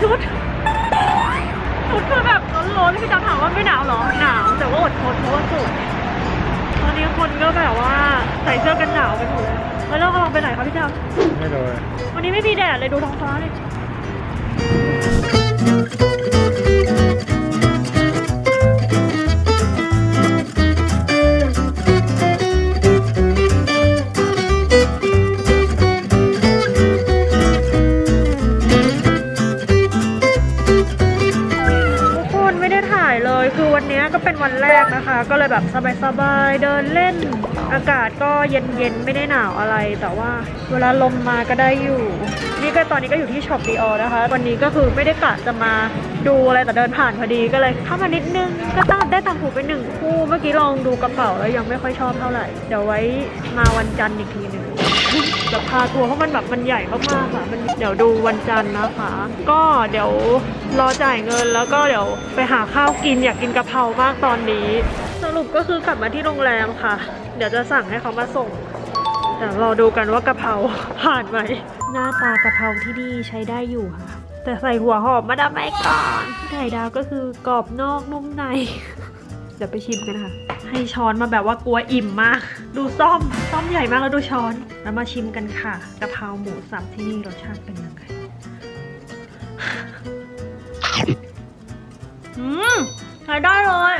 ชุดชุดคือแบบร้อนๆพี่จำถามว่าไม่หนาวเหรอหนาวแต่ว่าอดทนเพราะว่าสวยตอนนี้คนก็แบบว่าใส่เสื้อกันหนาวกันหมดเลยแล้วเรากำลังไปไหนคะพี่จำไม่โดนวันนี้ไม่มีแดดเลยดูท้องฟ้าเลย ก็เป็นวันแรกนะคะ ก็เลยแบบสบายๆเดินเล่น อากาศก็เย็นๆไม่ได้หนาวอะไร แต่ว่าเวลาลมมาก็ได้อยู่ นี่ก็ตอนนี้ก็อยู่ที่ช็อปดีออนะคะ วันนี้ก็คือไม่ได้กะจะมาดูอะไรแต่เดินผ่านพอดีก็เลยเข้ามานิดนึงก็ตั้งได้ตังหูไปหนึ่งคู่ เมื่อกี้ลองดูกระเป๋าแล้วยังไม่ค่อยชอบเท่าไหร่เดี๋ยวไว้มาวันจันทร์อีกทีหนึ่ง แบบพาทัวร์เพราะมันแบบมันใหญ่มากๆอะมันเดี๋ยวดูวันจันทร์นะคะ ก็เดี๋ยวรอจ่ายเงินแล้วก็เดี๋ยวไปหาข้าวกินอยากกินกะเพรามากตอนนี้ สรุปก็คือกลับมาที่โรงแรมค่ะ เดี๋ยวจะสั่งให้เขามาส่งเดี๋ยวรอดูกันว่ากะเพราผ่านไหมหน้าตากะเพราที่นี่ใช้ได้อยู่ค่ะ แต่ใส่หัวหอมมาดามไม่ก่อนไข่ดาวก็คือกรอบนอกนุ่มใน เดี๋ยวไปชิมกันค่ะ ให้ช้อนมาแบบว่ากลัวอิ่มมาก ดูซ่อมซ่อมใหญ่มากแล้วดูช้อน แล้วมาชิมกันค่ะกะเพราหมูสับที่นี่รสชาติเป็นยังไงอืมใช้ได้เลย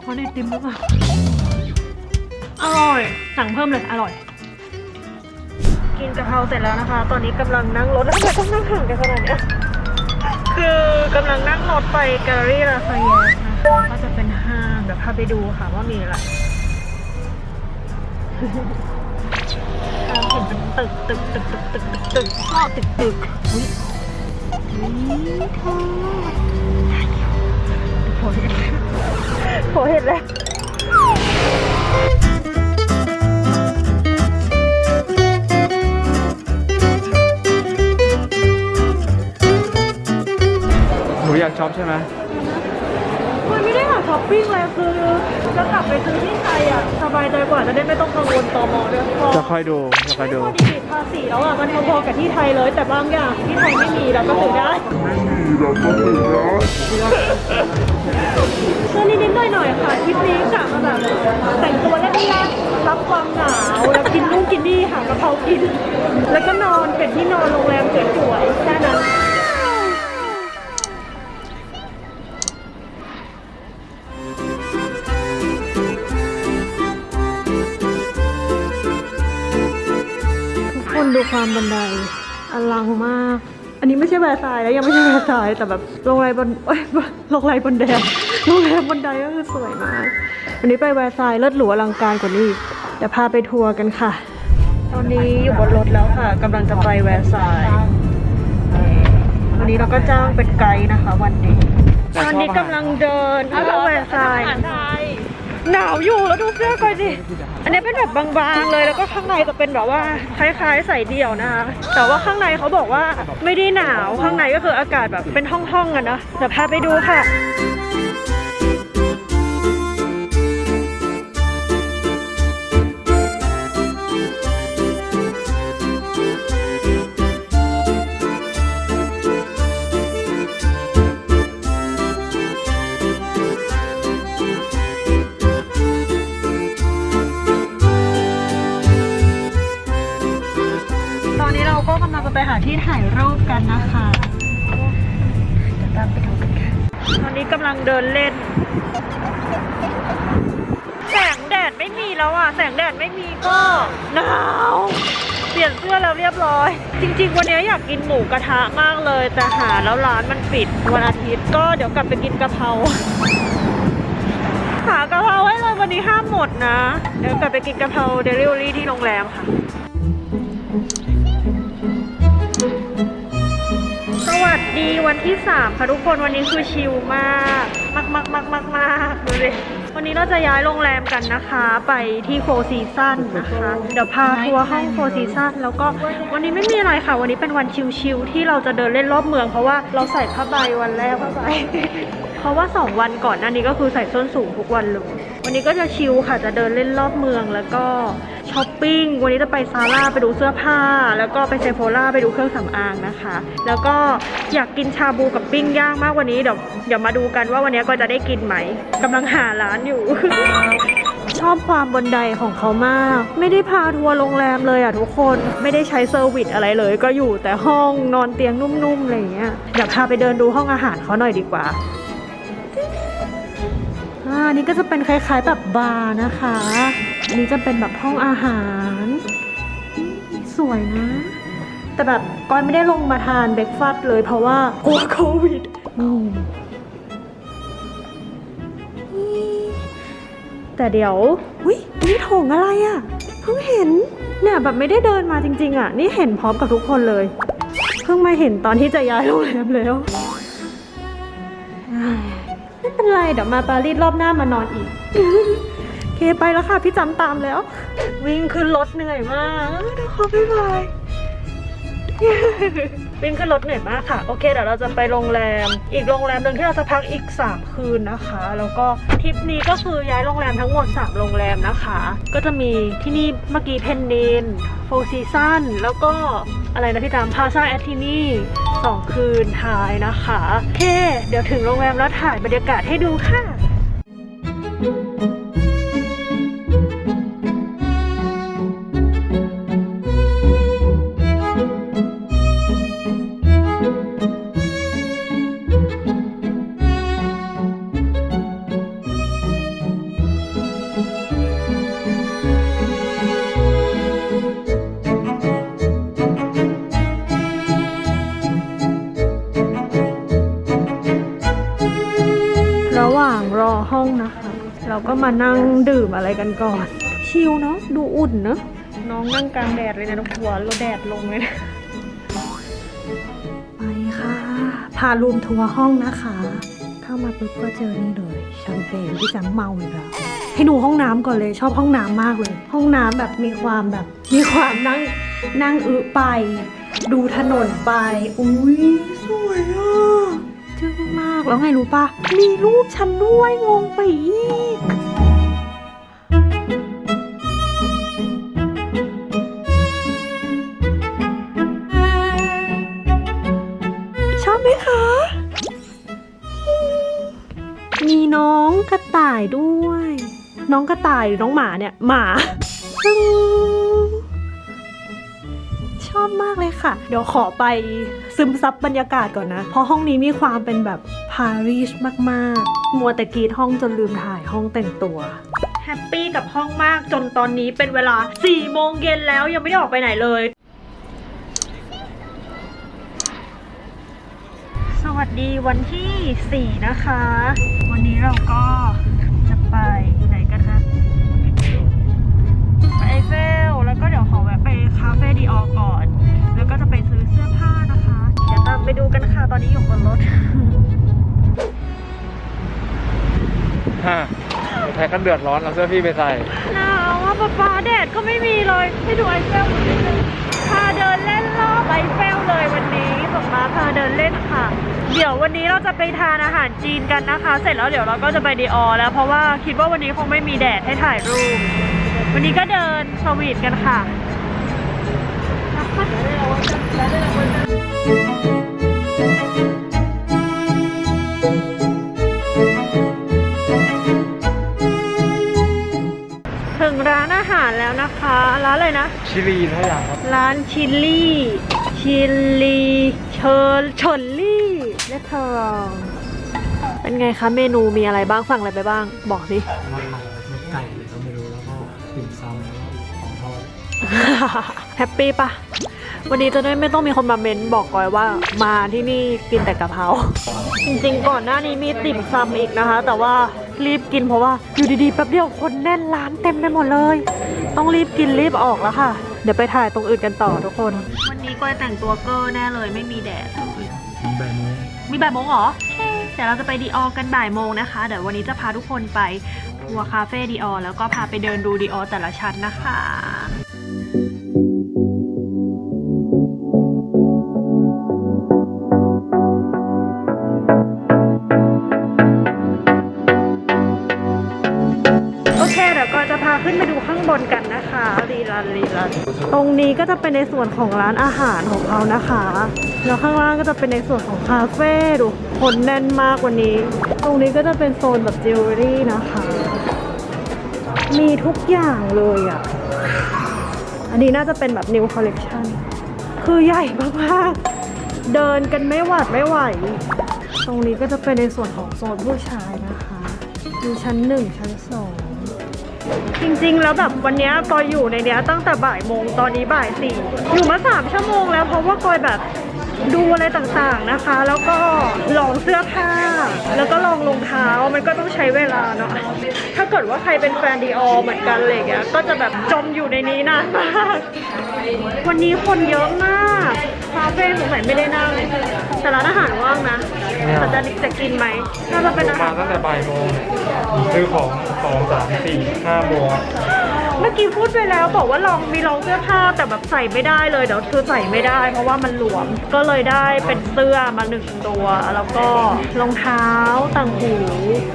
เพราะในติมหรือเปล่าอร่อย สั่งเพิ่มเลย อร่อย กินกะเพราเสร็จแล้วนะคะ ตอนนี้กำลังนั่งรถแล้วทำไมต้องนั่งห่างกันขนาดนี้ คือกำลังนั่งรถไปแกลเลอรี่ลาฟายเยต ก็จะเป็นห้างเดี๋ยวพาไปดูค่ะว่ามีอะไรห้างเห็นเป็นตึกตึกตึกตึกตึกตึกตึกชอบตึกตึกอุ้ยอุ้ยเธอโผล่เห็นแล้โผล่เห็นแล้หนูอยากช็อปใช่ไหม มันไม่ได้หาช้อปปิ้งเลยคือจะกลับไปซื้อที่ไทยอะสบายใจกว่าจะได้ไม่ต้องกังวลตมด้วยพอจะค่อยดูจะค่อยดูพอดีภาษีแล้วอะมันพอๆกับที่ไทยเลย แต่บางอย่างที่ไทยไม่มีเราก็ซื้อได้เสื้อนิดๆหน่อยๆค่ะทริปนี้กะมาแบบแต่งตัวเล่นๆรับความหนาวแล้วกินนู่นกินนี่หากะเพรากิน แล้วก็นอนเป็นที่นอนโรงแรมสวยๆแค่นั้น ดูความบันไดอลังมาก อันนี้ไม่ใช่แวร์ซายน์แล้วยังไม่ใช่แวร์ซายน์แต่แบบโรงแรมบนเอ้ยโรงแรมบนแดงโรงแรมบนไดก็คือสวยมากวันนี้ไปแวร์ซายน์เลิศหรูอลังการกว่านี้อีกเดี๋ยวพาไปทัวร์กันค่ะ ตอนนี้อยู่บนรถแล้วค่ะกำลังจะไปแวร์ซายน์วันนี้เราก็จ้างเป็นไกด์นะคะ วันนี้ตอนนี้กำลังเดินเข้าแวร์ซายน์ หนาวอยู่แล้วดูเสื้อก่อนสิอันนี้เป็นแบบบางๆเลยแล้วก็ข้างในจะเป็นแบบว่าคล้ายๆใส่เดี่ยวนะคะแต่ว่าข้างในเขาบอกว่าไม่ได้หนาวข้างในก็คืออากาศแบบเป็นห้องๆกันนะเดี๋ยวพาไปดูค่ะ ที่ถ่ายรูปกันนะคะเดี๋ยวตามไปดูกันค่ะตอนนี้กำลังเดินเล่น แสงแดดไม่มีแล้วอะ แสงแดดไม่มีก็หนาว เปลี่ยนเสื้อแล้วเรียบร้อย จริง ๆ วันนี้อยากกินหมูกระทะมากเลย แต่หาแล้วร้านมันปิดวันอาทิตย์ ก็เดี๋ยวกลับไปกินกะเพราหากะเพราให้เลยวันนี้ห้ามหมดนะ เดี๋ยวกลับไปกินกะเพราเดลิเวอรี่ที่โรงแรมค่ะ วัสดีวันที่ 3 ค่ะทุกคนวันนี้คือชิลมาก มากมากมากมากมากดูเลยวันนี้เราจะย้ายโรงแรมกันนะคะ ไปที่โฟซีซันนะคะ เดี๋ยวพาทัวร์ห้องโฟซีซันแล้วก็วันนี้ไม่มีอะไรค่ะ วันนี้เป็นวันชิลๆที่เราจะเดินเล่นรอบเมืองเพราะว่าเราใส่ผ้าใบวันแรกผ้าใบ ราะว่า 2 วันก่อนหน้านี้ก็คือใส่ส้นสูงทุกวันเลย วันนี้ก็จะชิลค่ะ จะเดินเล่นรอบเมืองแล้วก็ช้อปปิ้ง วันนี้จะไปซาร่าไปดูเสื้อผ้า แล้วก็ไปเซโฟล่าไปดูเครื่องสำอางนะคะ แล้วก็อยากกินชาบูกับปิ้งย่างมากวันนี้เดี๋ยวเดี๋ยวมาดูกันว่าวันนี้ก็จะได้กินไหมกำลังหาร้านอยู่ ชอบความบนไดของเขามาก ไม่ได้พาทัวร์โรงแรมเลยอะทุกคนไม่ได้ใช้เซอร์วิสอะไรเลย ก็อยู่แต่ห้องนอนเตียงนุ่มๆอะไรอย่างเงี้ยเดี๋ยวพาไปเดินดูห้องอาหารเขาหน่อยดีกว่า อ่าอันนี้ก็จะเป็นคล้ายๆแบบบาร์นะคะ อันนี้จะเป็นแบบห้องอาหารสวยนะ แต่แบบก้อยไม่ได้ลงมาทานเบรกฟาสต์เลยเพราะว่ากลัวโควิดแต่เดี๋ยวอุ้ยนี่โถงอะไรอะ่ะเพิ่งเห็นเนี่ยแบบไม่ได้เดินมาจริง ๆอะ่ะ นี่เห็นพร้อมกับทุกคนเลย เพิ่งมาเห็นตอนที่จะย้ายโรงแรมแล้ว เป็นไรเดี๋ยวมาปารีสรอบหน้ามานอนอีกโอเคไปแล้วค่ะ พี่จำตามแล้ว วิ่งขึ้นรถเหนื่อยมากเออเดี๋ยวขอบ๊ายบายวิ่งขึ้นรถเหนื่อยมากค่ะ โอเคเดี๋ยวเราจะไปโรงแรม อีกโรงแรมหนึ่งที่เราจะพักอีก 3 คืนนะคะ แล้วก็ทริปนี้ก็คือย้ายโรงแรมทั้งหมด 3 โรงแรมนะคะ ก็จะมีที่นี่เมื่อกี้เพนนินโฟซีซันแล้วก็ อะไรนะพี่ตามพาซาแอททินี่สองคืนท้ายนะคะโอเคเดี๋ยวถึงโรงแรมแล้วถ่ายบรรยากาศให้ดูค่ะ ระหว่างรอห้องนะคะ เราก็มานั่งดื่มอะไรกันก่อน ชิลเนาะดูอุ่นเนาะน้องนั่งกลางแดดเลยนะทุกหัวเราแดดลงเลยนะไปค่ะ พารูมทัวร์ห้องนะคะ เข้ามาปุ๊บก็เจอนี่เลยแชมเปญที่จะเมาอีกแล้วให้ดูห้องน้ำก่อนเลยชอบห้องน้ำมากเลย ห้องน้ำแบบมีความแบบ มีความนั่งนั่งอึไป ดูถนนไป อุ้ยสวยอะ แล้วไงรู้ปะมีรูปฉันด้วยงงไปอีก ชอบไหมคะ มีน้องกระต่ายด้วย น้องกระต่ายหรือน้องหมาเนี่ย หมาชอบมากเลยค่ะ เดี๋ยวขอไปซึมซับบรรยากาศก่อนนะ เพราะห้องนี้มีความเป็นแบบ ปารีสมากๆ มัวแต่กรีดห้องจนลืมถ่ายห้องแต่งตัว แฮปปี้กับห้องมากจนตอนนี้เป็นเวลา4โมงเย็นแล้วยังไม่ได้ออกไปไหนเลย สวัสดีวันที่ 4 นะคะ วันนี้ กันเดือดร้อนเอาเสื้อพี่ไปใส่หนาวอะป๊าป๊าแดดก็ไม่มีเลยให้ดูไอเฟลนิดนึงพาเดินเล่นรอบไอเฟลเลยวันนี้ป๊าป๊าพาเดินเล่นค่ะ เดี๋ยววันนี้เราจะไปทานอาหารจีนกันนะคะ เสร็จแล้วเดี๋ยวเราก็จะไปดีออแล้ว เพราะว่าคิดว่าวันนี้คงไม่มีแดดให้ถ่ายรูป วันนี้ก็เดินสวีทกันค่ะ ชิลีนทุกอย่างครับ ร้านชิลลี่ ชิลลี่เชิญเฉินลี่เลทรองเป็นไงคะเมนูมีอะไรบ้างสั่งอะไรไปบ้าง บอกสิ มันหลายมันไก่เลยก็ไม่รู้แล้วก็ติ่มซำแล้วก็ของทอดแฮปปี้ปะวันนี้จะได้ไม่ต้องมีคนมาเม้นบอกกอยว่ามาที่นี่กินแต่กะเพรา จริงๆ ก่อนหน้านี้มีติ่มซำอีกนะคะ แต่ว่ารีบกินเพราะว่าอยู่ดีๆแป๊บเดียวคนแน่นร้านเต็มไปหมดเลย ต้องรีบกินรีบออกแล้วค่ะ เดี๋ยวไปถ่ายตรงอื่นกันต่อทุกคน วันนี้ก้อยแต่งตัวเกอร์แน่เลยไม่มีแดดมีแบบนี้มีบ่ายโมงเหรอโอเคเดี๋ยวเราจะไปดีออกันบ่ายโมงนะคะ เดี๋ยววันนี้จะพาทุกคนไปทัวร์คาเฟ่ดีออแล้วก็พาไปเดินดูดีออแต่ละชั้นนะคะ นี้ก็จะเป็นในส่วนของร้านอาหารของเขานะคะ แล้วข้างล่างก็จะเป็นในส่วนของคาเฟ่ดูคนแน่นมากวันนี้ ตรงนี้ก็จะเป็นโซนแบบจิวเวลรี่นะคะ มีทุกอย่างเลยอะ อันนี้น่าจะเป็นแบบ new collection คือใหญ่มากๆ เดินกันไม่หวาดไม่ไหว ตรงนี้ก็จะเป็นในส่วนของโซนผู้ชายนะคะมีชั้นหนึ่งชั้นสอง จริงๆ แล้วแบบวันเนี้ยกอยอยู่ในเนี้ยตั้งแต่บ่ายโมงตอนนี้บ่ายสี่อยู่มาสามชั่วโมงแล้วเพราะว่ากอยแบบดูอะไรต่างๆนะคะ แล้วก็ลองเสื้อผ้า แล้วก็ลองรองเท้ามันก็ต้องใช้เวลาเนาะถ้าเกิดว่าใครเป็นแฟนดีออเหมือนกันอะไรอย่างเงี้ยก็จะแบบจมอยู่ในนี้นานมากวันนี้คนเยอะมาก คาเฟ่สงสัยไม่ได้นั่งแต่ร้านอาหารว่างนะแต่จะจะกินไหมน่าจะเป็นอามาหารตั้งแต่บ่ายโมงซื้อของสองสามสี่ห้าโมง เมื่อกี้พูดไปแล้วบอกว่าลองมีลองเสื้อผ้าแต่แบบใส่ไม่ได้เลยเดี๋ยวคือใส่ไม่ได้ เพราะว่ามันหลวมก็เลยได้เป็นเสื้อมาหนึ่งตัว แล้วก็รองเท้าต่างหู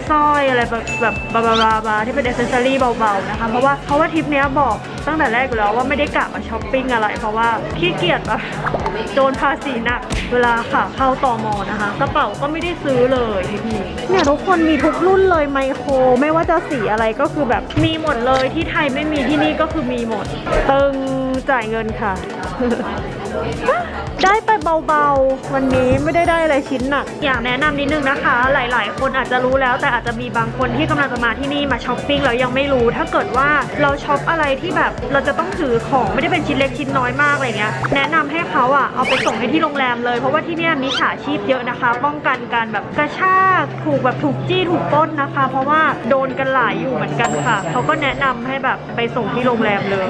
สร้อยอะไรแบบแบบบาบาบาบาที่เป็นอเซสซอรี่เบาๆนะคะเพราะว่าเพราะว่าทริปเนี้ยบอกตั้งแต่แรกอยู่แล้วว่าไม่ได้กะมาช้อปปิ้งอะไร เพราะว่าขี้เกียจแบบโดนภาษีหนักเวลาขาเข้าตอมอนะคะกระเป๋าก็ไม่ได้ซื้อเลยทริปนี้เนี่ยทุกคนมีทุกรุ่นเลยไมโคร ไม่ว่าจะสีอะไรก็คือแบบมีหมดเลยที่ไทยไม่มีที่นี่ก็คือมีหมด ตึง จ่ายเงินค่ะ ได้ไปเบาๆ วันนี้ไม่ได้ได้อะไรชิ้นหนัก อยากแนะนำนิดนึงนะคะ หลาย ๆ คนอาจจะรู้แล้ว แต่อาจจะมีบางคนที่กำลังจะมาที่นี่มาช้อปปิ้งแล้วยังไม่รู้ ถ้าเกิดว่าเราช็อปอะไรที่แบบเราจะต้องถือของไม่ได้เป็นชิ้นเล็กชิ้นน้อยมากอะไรเงี้ย แนะนำให้เขาอะเอาไปส่งให้ที่โรงแรมเลย เพราะว่าที่เนี่ยมีฉาชีพเยอะนะคะ ป้องกันการแบบกระชากถูกแบบถูกจี้ถูกปล้นนะคะ เพราะว่าโดนกันหลายอยู่เหมือนกันค่ะ เขาก็แนะนำให้แบบไปส่งที่โรงแรมเลย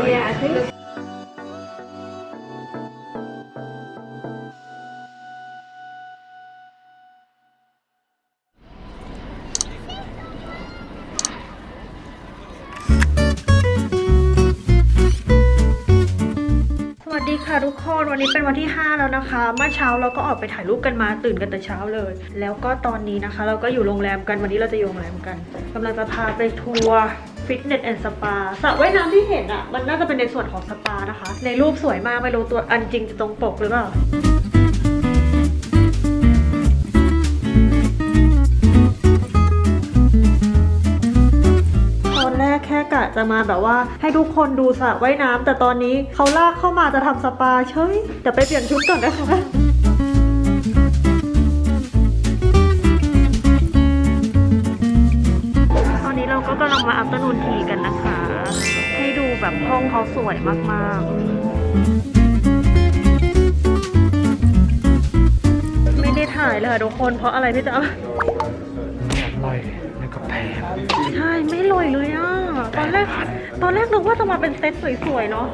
นี้เป็นวันที่ 5 แล้วนะคะ เมื่อเช้าเราก็ออกไปถ่ายรูปกันมาตื่นกันแต่เช้าเลย แล้วก็ตอนนี้นะคะ เราก็อยู่โรงแรมกันวันนี้เราจะอยู่โรงแรมกันกำลังจะพาไปทัวร์ฟิตเนสแอนด์สปาสระว่ายน้ำที่เห็นอะ มันน่าจะเป็นในส่วนของสปานะคะ ในรูปสวยมากไม่รู้ตัวอันจริงจะตรงปกหรือเปล่าะจะมาแบบว่าให้ทุกคนดูสระว่ายน้ำแต่ตอนนี้เขาลากเข้ามาจะทำสปาเฉยเดี๋ยวไปเปลี่ยนชุดก่อนนะคะตอนนี้เราก็กำลังมาอัปเตอร์นูนทีกันนะคะ ให้ดูแบบห้องเขาสวยมากๆไม่ได้ถ่ายเลยค่ะทุกคนเพราะอะไรพี่จ๊ะอร่อย แล้วก็แพงใช่ไม่ลอยเลยอะ ตอนแรก ตอนแรกนึกว่าจะมาเป็นเซตสวยๆ เนาะ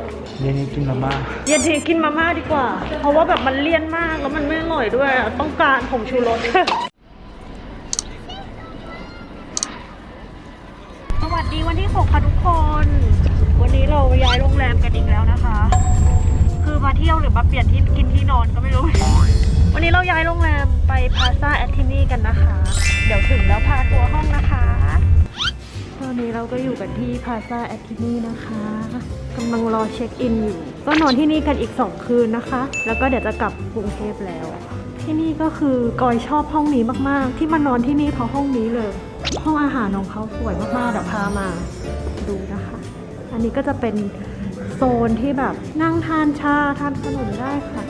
เย็นนี้กินมาม่าเย็นทีกินมาม่าดีกว่า เพราะว่าแบบมันเลี่ยนมากแล้วมันไม่อร่อยด้วยอะต้องการผงชูรสสวัสดีวันที่ 6 ค่ะทุกคน วันนี้เราย้ายโรงแรมกันอีกแล้วนะคะ คือมาเที่ยวหรือมาเปลี่ยนที่กินที่นอนก็ไม่รู้ วันนี้เราย้ายโรงแรมไปพาซาแอคทินี่กันนะคะ เดี๋ยวถึงแล้วพาทัวร์ห้องนะคะ ตอนนี้เราก็อยู่กันที่พาซาแอคทินี่นะคะกำลังรอเช็คอินอยู่ ก็นอนที่นี่กันอีก 2 คืนนะคะ แล้วก็เดี๋ยวจะกลับกรุงเทพแล้ว ที่นี่ก็คือกอยชอบห้องนี้มากๆ ที่มานอนที่นี่เพราะห้องนี้เลย ห้องอาหารของเขาสวยมากๆเดี๋ยวพามาดูนะคะ อันนี้ก็จะเป็นโซนที่แบบนั่งทานชาทานขนมได้ค่ะ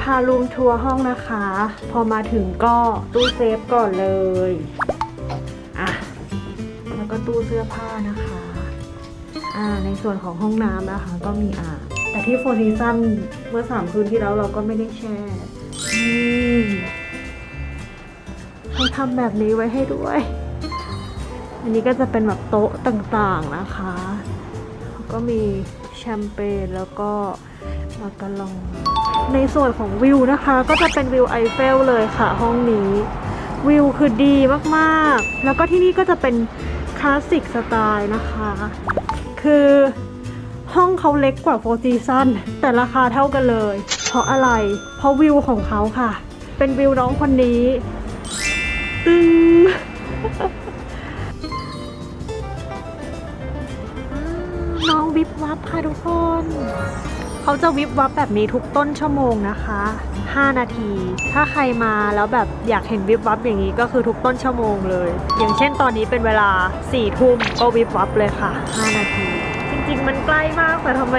พารูมทัวร์ห้องนะคะ พอมาถึงก็ตู้เซฟก่อนเลยอะแล้วก็ตู้เสื้อผ้านะคะอ่าในส่วนของห้องน้ำนะคะ ก็มีอ่างแต่ที่โฟร์ซีซัมเมื่อสามคืนที่แล้วเราก็ไม่ได้แช่นี่เขาทำแบบนี้ไว้ให้ด้วย อันนี้ก็จะเป็นแบบโต๊ะต่างๆนะคะแล้วก็มี แชมเปญแล้วก็มากาลอง ในส่วนของวิวนะคะ ก็จะเป็นวิวไอเฟลเลยค่ะห้องนี้วิวคือดีมากๆ แล้วก็ที่นี่ก็จะเป็นคลาสสิกสไตล์นะคะ คือห้องเขาเล็กกว่าโฟร์ซีซันแต่ราคาเท่ากันเลย เพราะอะไร เพราะวิวของเขาค่ะ เป็นวิวน้องคนนี้ ตึง ค่ะทุกคน เขาจะวิบวับแบบนี้ทุกต้นชั่วโมงนะคะ 5 นาที ถ้าใครมาแล้วแบบอยากเห็นวิบวับอย่างนี้ก็คือทุกต้นชั่วโมงเลย อย่างเช่นตอนนี้เป็นเวลา4ทุ่มก็วิบวับเลยค่ะ 5 นาที จริงๆมันใกล้มากแต่ทำไม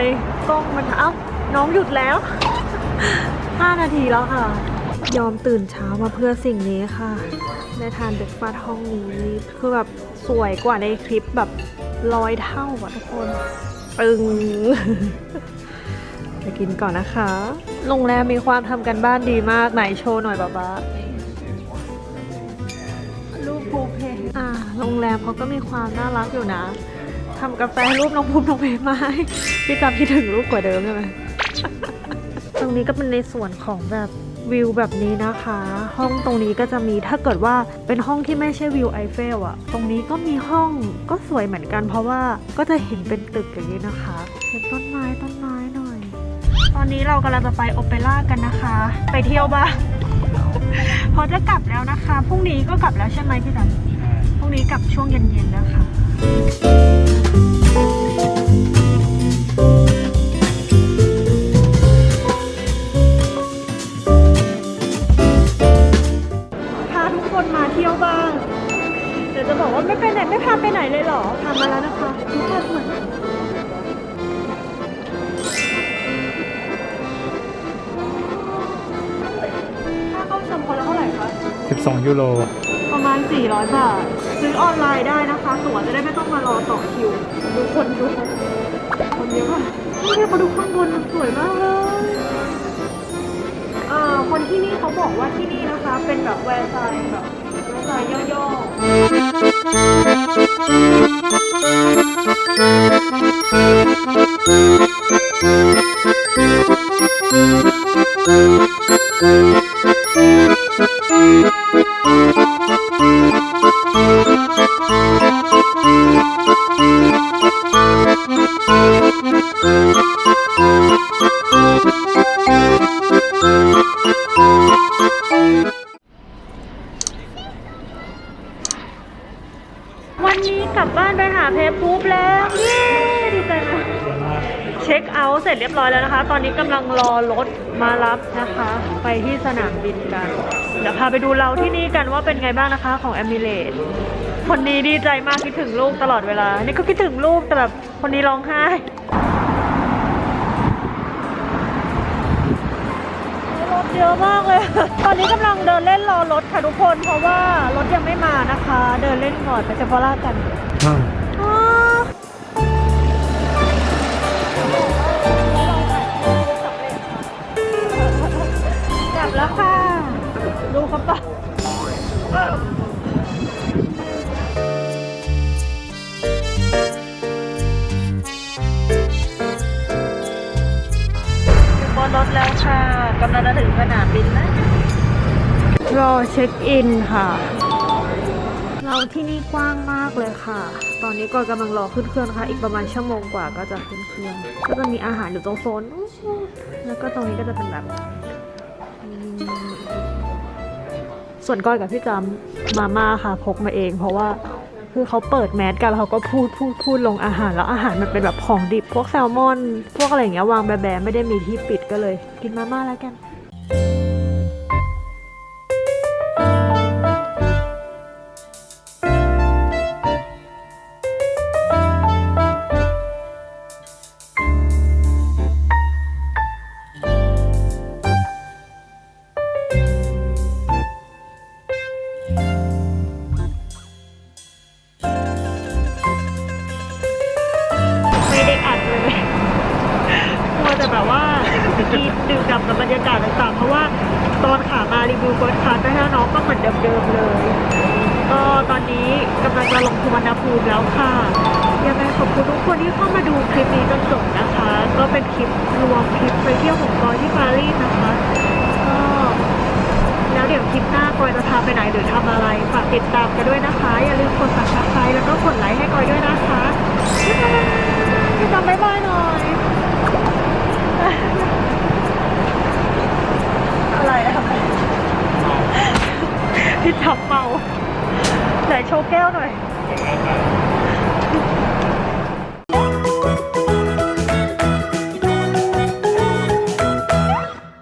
กล้องมันเอ้าน้องหยุดแล้ว 5 นาทีแล้วค่ะ ยอมตื่นเช้ามาเพื่อสิ่งนี้ค่ะได้ทานเบรกฟาสต์ห้องนี้คือแบบสวยกว่าในคลิปแบบร้อยเท่าอะทุกคน ปึงไปกินก่อนนะคะ โรงแรมมีความทำกันบ้านดีมาก ไหนโชว์หน่อยบ้าบ้ารูปภูเพอ่าโรงแรมเขาก็มีความน่ารักอยู่นะทำกาแฟรูปน้องภูมิน้องเพมาให้พี่จำพี่ถึงรูปกว่าเดิมใช่ไหมตรงนี้ก็เป็นในส่วนของแบบ วิวแบบนี้นะคะ ห้องตรงนี้ก็จะมีถ้าเกิดว่าเป็นห้องที่ไม่ใช่วิวไอเฟลอะตรงนี้ก็มีห้องก็สวยเหมือนกันเพราะว่าก็จะเห็นเป็นตึกอย่างนี้นะคะเป็นต้นไม้ต้นไม้หน่อย ตอนนี้เรากำลังจะไปโอเปร่ากันนะคะ ไปเที่ยวบ้างพอจะกลับแล้วนะคะพรุ่งนี้ก็กลับแล้วใช่ไหมพี่ดันพรุ่งนี้กลับช่วงเย็นๆนะคะ ไม่พาไปไหนเลยเหรอพามาแล้วนะคะทุกคนเหมือนค่าเข้าชมคนละเท่าไหร่คะ 12 ยูโรประมาณ 400 บาท ซื้อออนไลน์ได้นะคะ ตั๋วจะได้ไม่ต้องมารอต่อคิว ดูคนดูคนเยอะมากนี่เขาดูข้างบนมันสวยมากเลย เอ่อ คนที่นี่เขาบอกว่าที่นี่นะคะ เป็นแบบแวร์ไซน์แบบ แวร์ มารับนะคะไปที่สนามบินกัน เดี๋ยวพาไปดูเราที่นี่กันว่าเป็นไงบ้างนะคะของ e m i r a t e คนนี้ดีใจมากคิดถึงลูกตลอดเวลา นี่ก็คิดถึงลูกแต่แบบคนนี้ร้องไห้รถเยอะมากเลย ตอนนี้กำลังเดินเล่นรอรถค่ะทุกคน เพราะว่ารถยังไม่มานะคะ เดินเล่นก่อนไปเซฟอร่ากัน กำลังจะถึงสนามบินแล้วรอเช็คอินค่ะ เราที่นี่กว้างมากเลยค่ะ ตอนนี้ก็กำลังรอขึ้นเครื่องนะคะ อีกประมาณชั่วโมงกว่าก็จะขึ้นเครื่อง ก็จะมีอาหารอยู่ตรงโซน แล้วก็ตรงนี้ก็จะเป็นแบบส่วนก้อยกับพี่จำมาม่าค่ะพกมาเอง เพราะว่า คือเขาเปิดแมสกันแล้วเขาก็พูดพูดพูดลงอาหาร แล้วอาหารมันเป็นแบบของดิบ พวกแซลมอน พวกอะไรอย่างเงี้ยวางแบะๆไม่ได้มีที่ปิดก็เลย กินมาม่าแล้วกัน ภูมิแล้วค่ะ ยังไงขอบคุณทุกคนที่เข้ามาดูคลิปนี้จนจบนะคะ ก็เป็นคลิปรวมคลิปไปเที่ยวของกอยที่ปารีสนะคะก็แล้วเดี๋ยวคลิปหน้ากอยจะพาไปไหนหรือทำอะไรฝากติดตามกันด้วยนะคะ อย่าลืมกด subscribe แล้วก็กดไลค์ให้กอยด้วยนะคะบ๊ายบายพี่จำบ๊ายบายหน่อยอะไรอะพี่จับเมาไหนโชว์แก้วหน่อย Obrigado.